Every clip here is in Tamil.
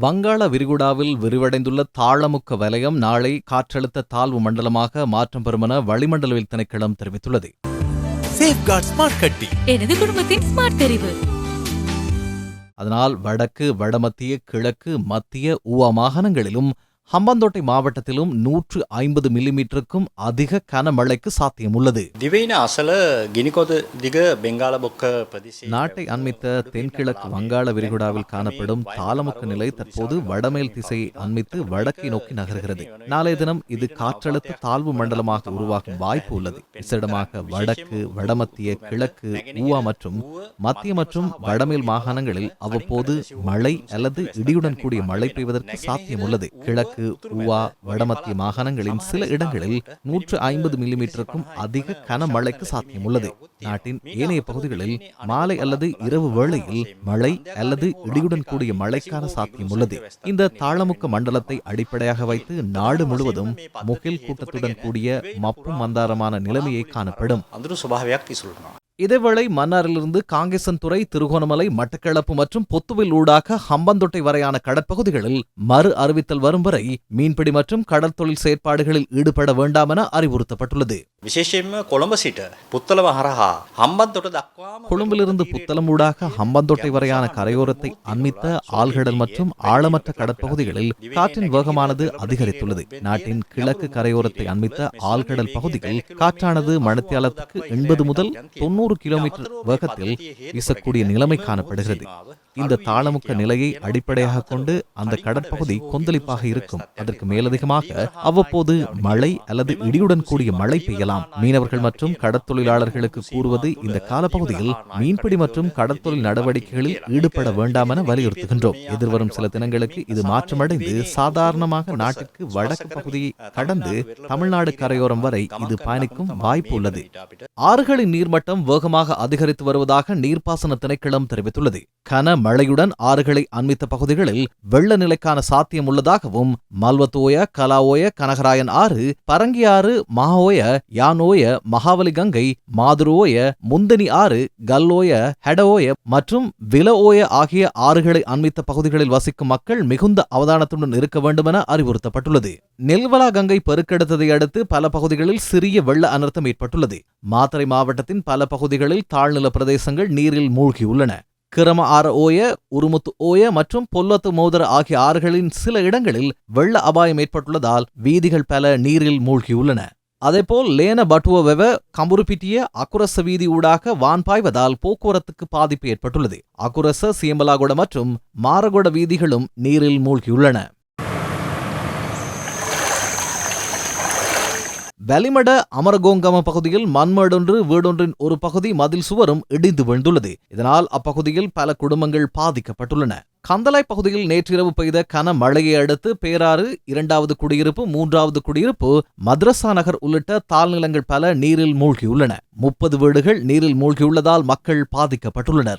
வங்காள விரிகுடாவில் விரிவடைந்துள்ள தாளமுக்க வலயம் நாளை காற்றழுத்த தாழ்வு மண்டலமாக மாற்றம் பெறும் என வளிமண்டலவியல் திணைக்களம் தெரிவித்துள்ளது. சேஃப்கார்ட் ஸ்மார்ட் கட்டி எனது குடும்பத்தின் ஸ்மார்ட் தெரிவு. அதனால் வடக்கு வடமத்திய கிழக்கு மத்திய ஊவா மாகாணங்களிலும் ஹம்பாந்தோட்டை மாவட்டத்திலும் நூற்று ஐம்பது மில்லிமீட்டருக்கும் அதிக கனமழைக்கு சாத்தியம் உள்ளது நாட்டை அண்மித்த தென்கிழக்கு வங்காள விரிகுடாவில் காணப்படும் தாளமுக்கு நிலை தற்போது வடமேல் திசையை அண்மித்து வடக்கை நோக்கி நகர்கிறது. நாளைய தினம் இது காற்றழுத்த தாழ்வு மண்டலமாக உருவாகும் வாய்ப்பு உள்ளது. விசேடமாக வடக்கு வடமத்திய கிழக்கு ஊவா மற்றும் மத்திய மற்றும் வடமேல் மாகாணங்களில் அவ்வப்போது மழை அல்லது இடியுடன் கூடிய மழை பெய்வதற்கு சாத்தியம் உள்ளது கிழக்கு கிழக்கு உவா வடமத்திய மாகாணங்களின் சில இடங்களில் நூற்று ஐம்பது மில்லிமீட்டருக்கும் அதிக கனமழைக்கு சாத்தியம் உள்ளது நாட்டின் ஏனைய பகுதிகளில் மாலை அல்லது இரவு வேளையில் மழை அல்லது இடியுடன் கூடிய மழைக்கான சாத்தியம் உள்ளது இந்த தாளமுக்க மண்டலத்தை அடிப்படையாக வைத்து நாடு முழுவதும் முகில் கூட்டத்துடன் கூடிய மப்பும் மந்தாரமான நிலைமையை காணப்படும். இதேவேளை மன்னாரிலிருந்து காங்கேசன்துறை திருகோணமலை மட்டக்களப்பு மற்றும் பொத்துவில் ஊடாக ஹம்பந்தொட்டை வரையான கடற்பகுதிகளில் மறு அறிவித்தல் வரும் வரை மீன்பிடி மற்றும் கடற்தொழில் செயற்பாடுகளில் ஈடுபட வேண்டாம் என அறிவுறுத்தப்பட்டுள்ளது. විශේෂයෙන්ම කොළඹ සිට පුත්තලව හරහා හම්බන්තොට දක්වාම கொழும்பிலிருந்து புத்தளம் ஊடாக ஹம்பந்தொட்டை வரையான கரையோரத்தை அண்மித்த ஆழ்கடல் மற்றும் ஆழமற்ற கடற்பகுதிகளில் காற்றின் வேகமானது அதிகரித்துள்ளது நாட்டின் கிழக்கு கரையோரத்தை அண்மித்த ஆழ்கடல் பகுதியில் காற்றானது மணத்தியாலத்துக்கு எண்பது முதல் தொண்ணூறு கிலோமீட்டர் வேகத்தில் வீசக்கூடிய நிலைமை காணப்படுகிறது இந்த தாளமுக்க நிலையை அடிப்படையாக கொண்டு அந்த கடற்பகுதி கொந்தளிப்பாக இருக்கும். அதற்கு மேலதிகமாக அவ்வப்போது மழை அல்லது இடியுடன் கூடிய மழை பெய்யலாம். மீனவர்கள் மற்றும் கடற்தொழிலாளர்களுக்கு கூறுவது இந்த காலப்பகுதியில் மீன்பிடி மற்றும் கடற்தொழில் நடவடிக்கைகளில் ஈடுபட வேண்டாம் என வலியுறுத்துகின்றோம். எதிர்வரும் சில தினங்களுக்கு இது மாற்றமடைந்து சாதாரணமாக நாட்டிற்கு வடக்கு பகுதியை கடந்து தமிழ்நாடு கரையோரம் வரை இது பயணிக்கும் வாய்ப்பு உள்ளது. ஆறுகளின் நீர்மட்டம் வேகமாக அதிகரித்து வருவதாக நீர்ப்பாசன திணைக்களம் தெரிவித்துள்ளது. கன மழையுடன் ஆறுகளை அண்மித்த பகுதிகளில் வெள்ள நிலைக்கான சாத்தியம் உள்ளதாகவும் மல்வத்தோய கலாவோய கனகராயன் ஆறு பரங்கியாறு மகாஓய யானோய மகாவலி கங்கை மாதுரோய முந்தனி ஆறு கல்லோய ஹெடவோய மற்றும் விலஓய ஆகிய ஆறுகளை அண்மித்த பகுதிகளில் வசிக்கும் மக்கள் மிகுந்த அவதானத்துடன் இருக்க வேண்டுமென அறிவுறுத்தப்பட்டுள்ளது. நெல்வலா கங்கை பெருக்கெடுத்ததை அடுத்து பல பகுதிகளில் சிறிய வெள்ள அனர்த்தம் ஏற்பட்டுள்ளது. மாத்தறை மாவட்டத்தின் பல பகுதிகளில் தாழ்நில பிரதேசங்கள் நீரில் மூழ்கியுள்ளன. கிரம ஆற ஓய உருமுத்து ஓய மற்றும் பொல்லத்து மோதர ஆகிய ஆறுகளின் சில இடங்களில் வெள்ள அபாயம் ஏற்பட்டுள்ளதால் வீதிகள் பல நீரில் மூழ்கியுள்ளன. அதேபோல் லேன பட்டுவ வெவ கம்புருப்பிட்டிய அக்குரச வீதி ஊடாக வான் பாய்வதால் போக்குவரத்துக்கு பாதிப்பு ஏற்பட்டுள்ளது. அக்குரச சியம்பலாகொட மற்றும் மாரகுட வீதிகளும் நீரில் மூழ்கியுள்ளன. வலிமட அமரகோங்கம பகுதியில் மண்மேடொன்று வீடொன்றின் ஒரு பகுதி மதில் சுவரும் இடிந்து விழுந்துள்ளது. இதனால் அப்பகுதியில் பல குடும்பங்கள் பாதிக்கப்பட்டுள்ளன. கந்தலாய் பகுதியில் நேற்றிரவு பெய்த கன மழையை அடுத்து பேராறு இரண்டாவது குடியிருப்பு மூன்றாவது குடியிருப்பு மதரசா நகர் உள்ளிட்ட தாழ்நிலங்கள் பல நீரில் மூழ்கியுள்ளன. முப்பது வீடுகள் நீரில் மூழ்கியுள்ளதால் மக்கள் பாதிக்கப்பட்டுள்ளனர்.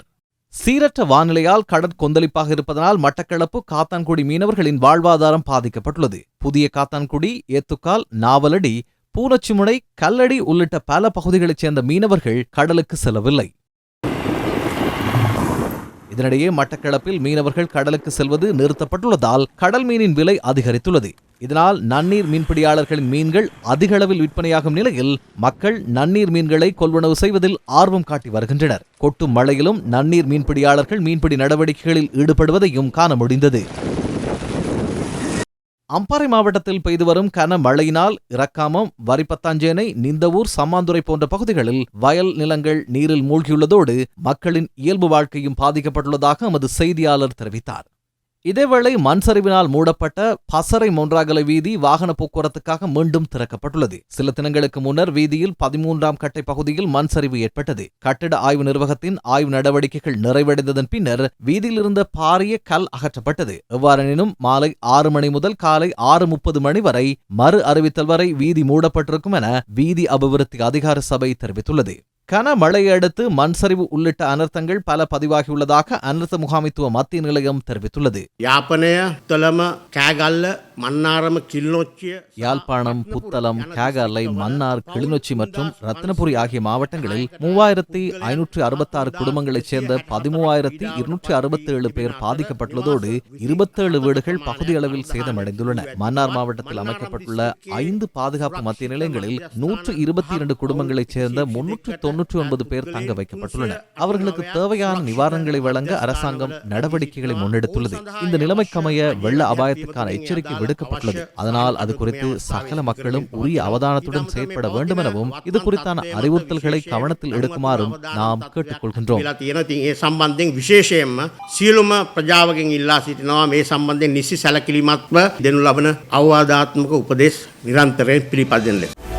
சீரற்ற வானிலையால் கடற்கொந்தளிப்பாக இருப்பதனால் மட்டக்களப்பு காத்தான்குடி மீனவர்களின் வாழ்வாதாரம் பாதிக்கப்பட்டுள்ளது. புதிய காத்தான்குடி ஏத்துக்கால் நாவலடி பூனச்சிமுனை கல்லடி உள்ளிட்ட பல பகுதிகளைச் சேர்ந்த மீனவர்கள் கடலுக்கு செல்லவில்லை. இதனிடையே மட்டக்களப்பில் மீனவர்கள் கடலுக்கு செல்வது நிறுத்தப்பட்டுள்ளதால் கடல் மீனின் விலை அதிகரித்துள்ளது. இதனால் நன்னீர் மீன்பிடியாளர்களின் மீன்கள் அதிக அளவில் விற்பனையாகும் நிலையில் மக்கள் நன்னீர் மீன்களை கொள்வனவு செய்வதில் ஆர்வம் காட்டி வருகின்றனர். கொட்டும் மழையிலும் நன்னீர் மீன்பிடியாளர்கள் மீன்பிடி நடவடிக்கைகளில் ஈடுபடுவதையும் காண முடிந்தது. அம்பாறை மாவட்டத்தில் பெய்து வரும் கன மழையினால் இரக்காமம் வரிப்பத்தாஞ்சேனை நிந்தவூர் சம்மாந்துறை போன்ற பகுதிகளில் வயல் நிலங்கள் நீரில் மூழ்கியுள்ளதோடு மக்களின் இயல்பு வாழ்க்கையும் பாதிக்கப்பட்டுள்ளதாக எமது செய்தியாளர் தெரிவித்தார். இதேவேளை மண் சரிவினால் மூடப்பட்ட பசறை மொன்றாகலை வீதி வாகன போக்குவரத்துக்காக மீண்டும் திறக்கப்பட்டுள்ளது. சில தினங்களுக்கு முன்னர் வீதியில் பதிமூன்றாம் கட்டை பகுதியில் மண் சரிவு ஏற்பட்டது. கட்டிட ஆய்வு நிர்வாகத்தின் ஆய்வு நடவடிக்கைகள் நிறைவடைந்ததன் பின்னர் வீதியில் இருந்த பாரிய கல் அகற்றப்பட்டது. எவ்வாறெனினும் மாலை ஆறு மணி முதல் காலை ஆறு முப்பது மணி வரை மறு அறிவித்தல் வரை வீதி மூடப்பட்டிருக்கும் என வீதி அபிவிருத்தி அதிகார சபை தெரிவித்துள்ளது. கனமழையை அடுத்து மண் சரிவு உள்ளிட்ட அனர்த்தங்கள் பல பதிவாகியுள்ளதாக அனர்த்த முகாமித்துவ மத்திய நிலையம் தெரிவித்துள்ளது. யாப்பனைய தொலம கேகல்ல மன்னாரம் கிளிநொச்சி யாழ்ப்பாணம் புத்தளம் கேகாலை மன்னார் கிளிநொச்சி மற்றும் ரத்னபுரி ஆகிய மாவட்டங்களில் மூவாயிரத்தி ஐநூற்று அறுபத்தாறு குடும்பங்களைச் சேர்ந்த பதிமூவாயிரத்தி இருநூற்றி அறுபத்தி ஏழு பேர் பாதிக்கப்பட்டுள்ளதோடு இருபத்தேழு வீடுகள் பகுதி சேதமடைந்துள்ளன. மன்னார் மாவட்டத்தில் அமைக்கப்பட்டுள்ள ஐந்து பாதுகாப்பு மத்திய நிலையங்களில் நூற்று இருபத்தி இரண்டு குடும்பங்களைச் சேர்ந்த முன்னூற்று தொன்னூற்றி ஒன்பது பேர் தங்க வைக்கப்பட்டுள்ளனர். அவர்களுக்கு தேவையான நிவாரணங்களை வழங்க அரசாங்கம் நடவடிக்கைகளை முன்னெடுத்துள்ளது. இந்த நிலைமைக்கமைய வெள்ள அபாயத்துக்கான எச்சரிக்கை விடுக்கப்பட்டுள்ளது அதனால் அது குறித்து சகல மக்களும் உரிய அவதானத்துடன் செயற்பட வேண்டும் எனவும் இது குறித்தான அறிவுறுத்தல்களை கவனத்தில் எடுக்குமாறும் நாம் கேட்டுக்கொள்கின்றோம் වෙලා තියෙන ඉතින් ඒ සම්බන්ධයෙන් විශේෂයෙන්ම සියලුම ප්‍රජාවගෙන් ඉල්ලා සිටිනවා මේ සම්බන්ධයෙන් නිසි සැලකිලිමත්ව දෙනු ලබන අවවාදාත්මක උපදෙස් නිරන්තරයෙන් පිළිපදින්න.